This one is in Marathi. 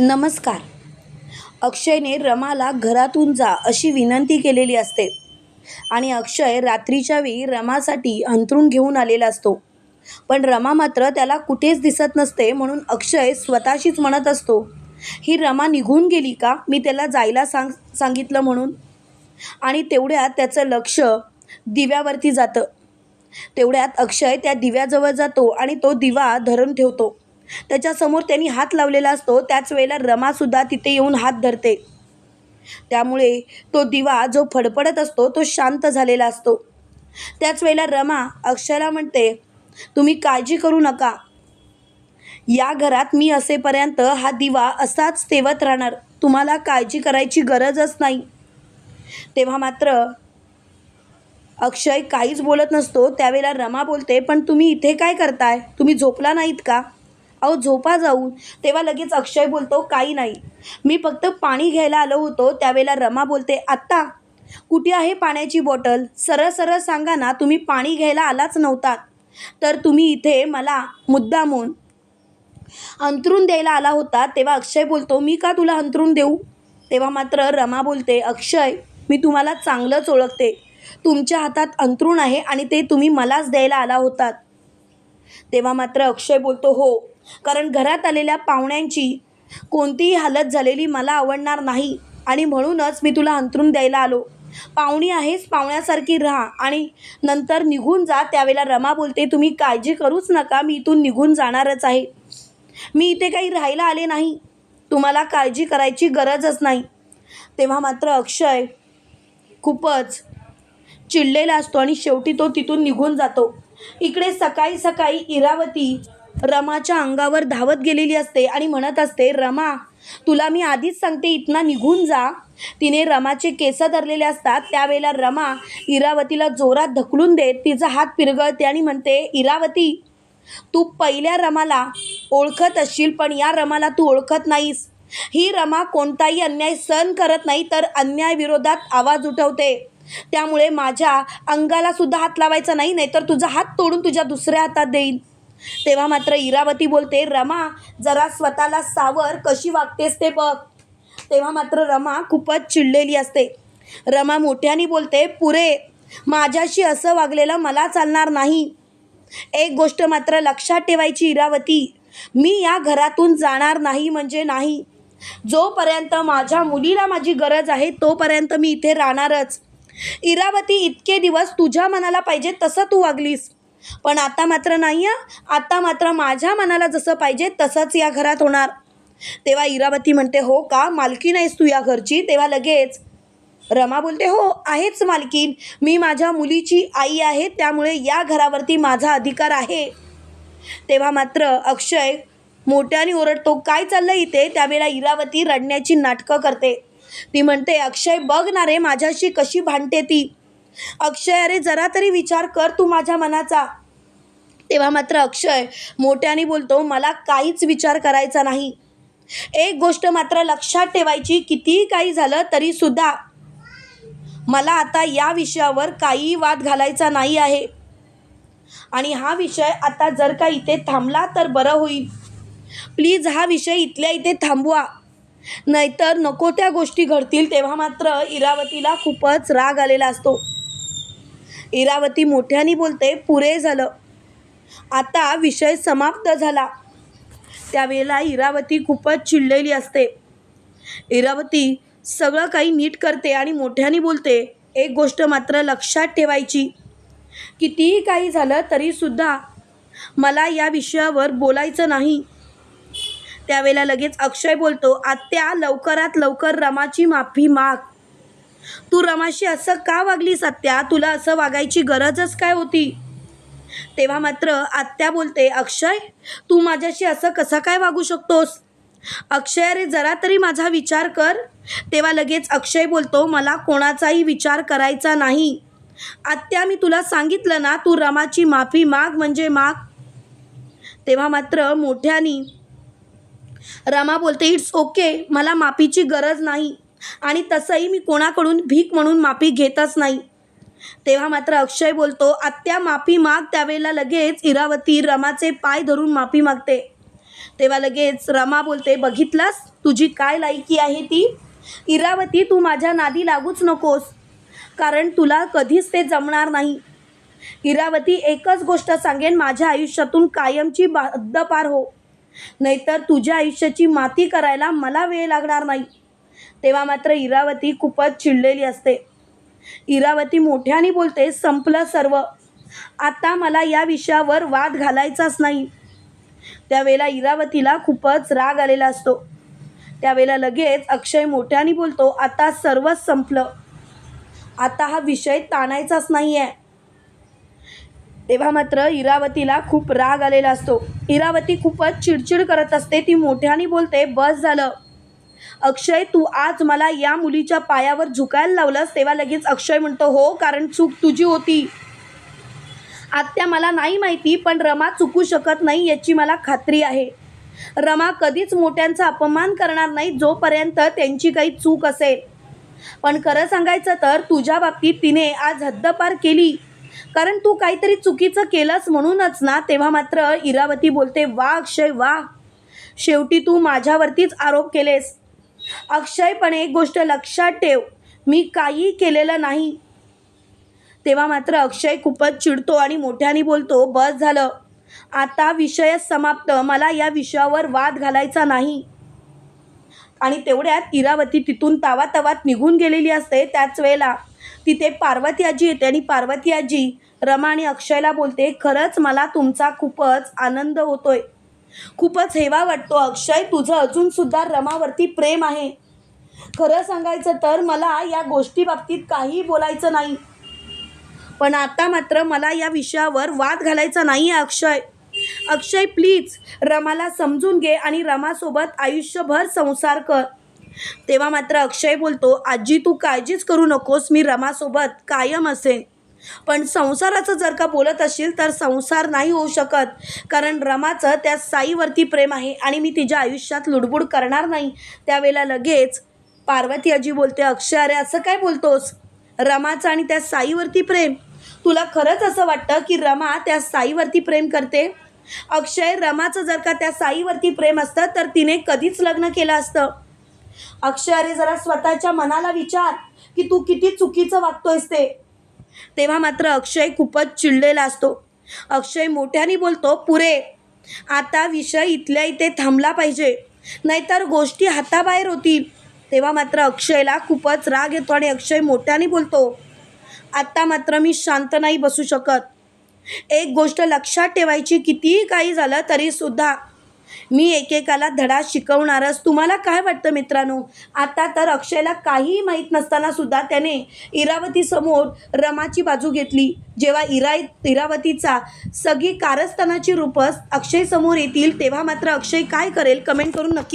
नमस्कार. अक्षयने रमाला घरातून जा अशी विनंती केलेली असते. आणि अक्षय रात्रीच्या वेळी रमासाठी अंथरूण घेऊन आलेला असतो. पण रमा मात्र त्याला कुठेच दिसत नसते म्हणून अक्षय स्वतःशीच म्हणत असतो ही रमा निघून गेली का? मी त्याला जायला सांग सांगितलं म्हणून. आणि तेवढ्यात त्याचं लक्ष दिव्यावरती जातं. तेवढ्यात अक्षय त्या दिव्याजवळ जातो आणि तो दिवा धरून ठेवतो. त्याच्यासमोर त्यांनी हात लावलेला असतो. त्याच वेळेला रमासुद्धा तिथे येऊन हात धरते. त्यामुळे तो दिवा जो फडफडत असतो तो शांत झालेला असतो. त्याच वेळेला रमा अक्षयला म्हणते तुम्ही काळजी करू नका. या घरात मी असेपर्यंत हा दिवा असाच तेवत राहणार. तुम्हाला काळजी करायची गरजच नाही. तेव्हा मात्र अक्षय काहीच बोलत नसतो. त्यावेळेला रमा बोलते पण तुम्ही इथे काय करताय? तुम्ही झोपला नाहीत का? अहो झोपा जाऊन. तेव्हा लगेच अक्षय बोलतो काही नाही. मी फक्त पाणी घ्यायला आलो होतो त्यावेळेला रमा बोलते आत्ता कुठे आहे पाण्याची बॉटल? सरळ सरळ सांगा ना तुम्ही पाणी घ्यायला आलाच नव्हता. तर तुम्ही इथे मला मुद्दामून अंतरून द्यायला आला होता तेव्हा अक्षय बोलतो मी का तुला अंतरून देऊ? तेव्हा मात्र रमा बोलते अक्षय मी तुम्हाला चांगलंच ओळखते. तुमच्या हातात अंतरून आहे आणि ते तुम्ही मलाच द्यायला आला होतात. तेव्हा मात्र अक्षय बोलतो हो कारण घरात आलेल्या पाहुण्यांची कोणतीही हालत झालेली मला आवडणार नाही. आणि म्हणूनच मी तुला अंतरून द्यायला आलो. पाहुणी आहेस पाहुण्यासारखी राहा. आणि नंतर निघून जा. त्यावेळेला रमा बोलते तुम्ही काळजी करूच नका. मी इथून निघून जाणारच आहे. मी इथे काही राहायला आले नाही. तुम्हाला काळजी करायची गरजच नाही. तेव्हा मात्र अक्षय खूपच चिडलेला असतो आणि शेवटी तो तिथून निघून जातो. इकडे सकाळी सकाळी इरावती रमाच्या अंगावर धावत गेलेली असते आणि म्हणत असते रमा तुला मी आधीच सांगते इथना निघून जा. तिने रमाचे केस धरलेले असतात. त्यावेळेला रमा इरावतीला जोरात ढकलून देत तिचा हात पिरगळते आणि म्हणते इरावती तू पहिल्या रमाला ओळखत असशील पण या रमाला तू ओळखत नाहीस. ही रमा कोणताही अन्याय सहन करत नाही तर अन्यायविरोधात आवाज उठवते. त्यामुळे माझ्या अंगाला सुद्धा हात लावायचा नाही नाहीतर तुझा हात तोडून तुझ्या दुसऱ्या हातात देईन. तेव्हा मात्र इरावती बोलते रमा जरा स्वतःला सावर कशी वागतेस ते बघ. तेव्हा मात्र रमा खूपच चिडलेली असते. रमा मोठ्याने बोलते पुरे माझ्याशी असं वागलेलं मला चालणार नाही. एक गोष्ट मात्र लक्षात ठेवायची इरावती मी या घरातून जाणार नाही म्हणजे नाही. जोपर्यंत माझ्या मुलीला माझी गरज आहे तोपर्यंत मी इथे राहणारच. इरावती इतके दिवस तुझ्या मनाला पाहिजे तसं तू वागलीस. पण आता मात्र नाही आता मात्र माझ्या मनाला जसं पाहिजे तसंच या घरात होणार. तेव्हा इरावती म्हणते हो का? मालकी नाहीस तू या घरची? तेव्हा लगेच रमा बोलते हो आहेच मालकीन मी माझ्या मुलीची आई आहे त्यामुळे या घरावरती माझा अधिकार आहे. तेव्हा मात्र अक्षय मोठ्याने ओरडतो काय चाललं इथे? त्यावेळेला इरावती रडण्याची नाटकं करते. ती म्हणते अक्षय बघ ना रे माझ्याशी कशी भांडते ती. अक्षय अरे जरा तरी विचार कर तू माझ्या मनाचा. तेव्हा मात्र अक्षय मोठ्याने बोलतो मला काहीच विचार करायचा नाही. एक गोष्ट मात्र लक्षात ठेवायची कितीही काही झालं तरीसुद्धा मला आता या विषयावर काही वाद घालायचा नाही आहे. आणि हा विषय आता जर का इथे थांबला तर बरं होईल. प्लीज हा विषय इथल्या इथे थांबवा. नाहीतर नको त्या गोष्टी घडतील. तेव्हा मात्र इरावतीला खूपच राग आलेला असतो. इरावती मोठ्याने बोलते पुरे झालं. आता विषय समाप्त झाला. त्यावेळेला इरावती खूपच चिडलेली असते. इरावती सगळं काही नीट करते आणि मोठ्याने बोलते एक गोष्ट मात्र लक्षात ठेवायची. कितीही काही झालं तरीसुद्धा मला या विषयावर बोलायचं नाही. त्यावेळेला लगेच अक्षय बोलतो आत्या लवकरात लवकर रमाची माफी माग. तू रमाशी असं का वागलीस आत्या तुला असं वागायची गरजच काय होती? तेव्हा मात्र आत्या बोलते अक्षय तू माझ्याशी असं कसं काय वागू शकतोस? अक्षय अरे जरा तरी माझा विचार कर. तेव्हा लगेच अक्षय बोलतो मला कोणाचाही विचार करायचा नाही. आत्या मी तुला सांगितलं ना तू रमाची माफी माग म्हणजे माग. तेव्हा मात्र मोठ्यानी रमा बोलते इट्स ओके मला माफीची गरज नाही. आणि तसंही मी कोणाकडून भीक म्हणून माफी घेतच नाही. तेव्हा मात्र अक्षय बोलतो आत्या माफी माग. त्यावेळेला लगेच इरावती रमाचे पाय धरून माफी मागते. तेव्हा लगेच रमा बोलते बघितलास? तुझी काय लायकी आहे ती? इरावती तू माझ्या नादी लागूच नकोस कारण तुला कधीच ते जमणार नाही. इरावती एकच गोष्ट सांगेन माझ्या आयुष्यातून कायमची बा हद्दपार हो. नाहीतर तुझ्या आयुष्याची माती करायला मला वेळ लागणार नाही. तेव्हा मात्र इरावती खूपच चिडलेली असते. इरावती मोठ्याने बोलते संपलं सर्व. आता मला या विषयावर वाद घालायचाच नाही. त्यावेळेला इरावतीला खूपच राग आलेला असतो. त्यावेळेला लगेच अक्षय मोठ्याने बोलतो आता सर्वच संपलं. आता हा विषय ताणायचाच नाही आहे तेव्हा मात्र इरावतीला खूप राग आलेला असतो. इरावती खूपच चिडचिड करत असते ती मोठ्याने बोलते बस झालं. अक्षय तू आज मला या मुलीच्या पायावर झुकायला लावलंस तेव्हा लगेच अक्षय म्हणतो हो कारण चूक तुझी होती. आत्या मला नाही माहिती पण रमा चुकू शकत नाही याची मला खात्री आहे. रमा कधीच मोठ्यांचा अपमान करणार नाही जोपर्यंत त्यांची काही चूक असेल. पण खरं सांगायचं तर तुझ्या बाबतीत तिने आज हद्दपार केली. कारण तू काहीतरी चुकीचं केलंस म्हणूनच ना तेव्हा मात्र इरावती बोलते वा अक्षय वा शेवटी तू माझ्यावरतीच आरोप केलेस. अक्षयपणे एक गोष्ट लक्षात ठेव. मी काही केलेलं नाही. तेव्हा मात्र अक्षय खूपच चिडतो आणि मोठ्याने बोलतो बस झालं. आता विषय समाप्त. मला या विषयावर वाद घालायचा नाही. आणि तेवढ्यात इरावती तिथून तावातावात निघून गेलेली असते त्याच वेळेला. तिथे पार्वती आजी येते आणि पार्वती आजी रमा आणि अक्षयला बोलते खरंच मला तुमचा खूपच आनंद होतोय. खूपच हेवा वाटतो. अक्षय तुझं अजूनसुद्धा रमावरती प्रेम आहे. खरं सांगायचं तर मला या गोष्टीबाबतीत काही बोलायचं नाही. पण आता मात्र मला या विषयावर वाद घालायचा नाही आहे अक्षय. अक्षय प्लीज रमाला समजून घे आणि रमासोबत आयुष्यभर संसार कर. तेव्हा मात्र अक्षय बोलतो आजी तू काळजीच करू नकोस. मी रमासोबत कायम असेन. पण संसाराचं जर का बोलत असशील तर संसार नाही होऊ शकत. कारण रमाचं त्या साईवरती प्रेम आहे आणि मी तिच्या आयुष्यात लुडबुड करणार नाही. त्यावेळेला लगेच पार्वती आजी बोलते अक्षय अरे असं काय बोलतोस? रमाचं आणि त्या साईवरती प्रेम. तुला खरंच असं वाटतं की रमा त्या साईवरती प्रेम करते? अक्षय रमाचं जर का त्या साईवरती प्रेम असतं तर तिने कधीच लग्न केलं असतं. अक्षय अरे जरा स्वतःच्या मनाला विचार की तू किती चुकीचं वागतोयस ते. तेव्हा मात्र अक्षय खूपच चिडलेला असतो. अक्षय मोठ्याने बोलतो पुरे आता विषय इथल्या इथे थांबला पाहिजे. नाहीतर गोष्टी हाताबाहेर होतील. तेव्हा मात्र अक्षयला खूपच राग येतो आणि अक्षय मोठ्याने बोलतो आत्ता मात्र मी शांत नाही बसू शकत. एक गोष्ट लक्षात ठेवायची कितीही काही झालं तरीसुद्धा मी एकेकाला धडा शिकवणारच. तुम्हाला काय वाटतं मित्रांनो? आता तर अक्षयला काहीही माहीत नसताना सुद्धा त्याने इरावतीसमोर रमाची बाजू घेतली. जेव्हा इरा इरावतीचा सगळी कारस्थानाची रूपस अक्षयसमोर येतील तेव्हा मात्र अक्षय काय करेल? कमेंट करून नक्की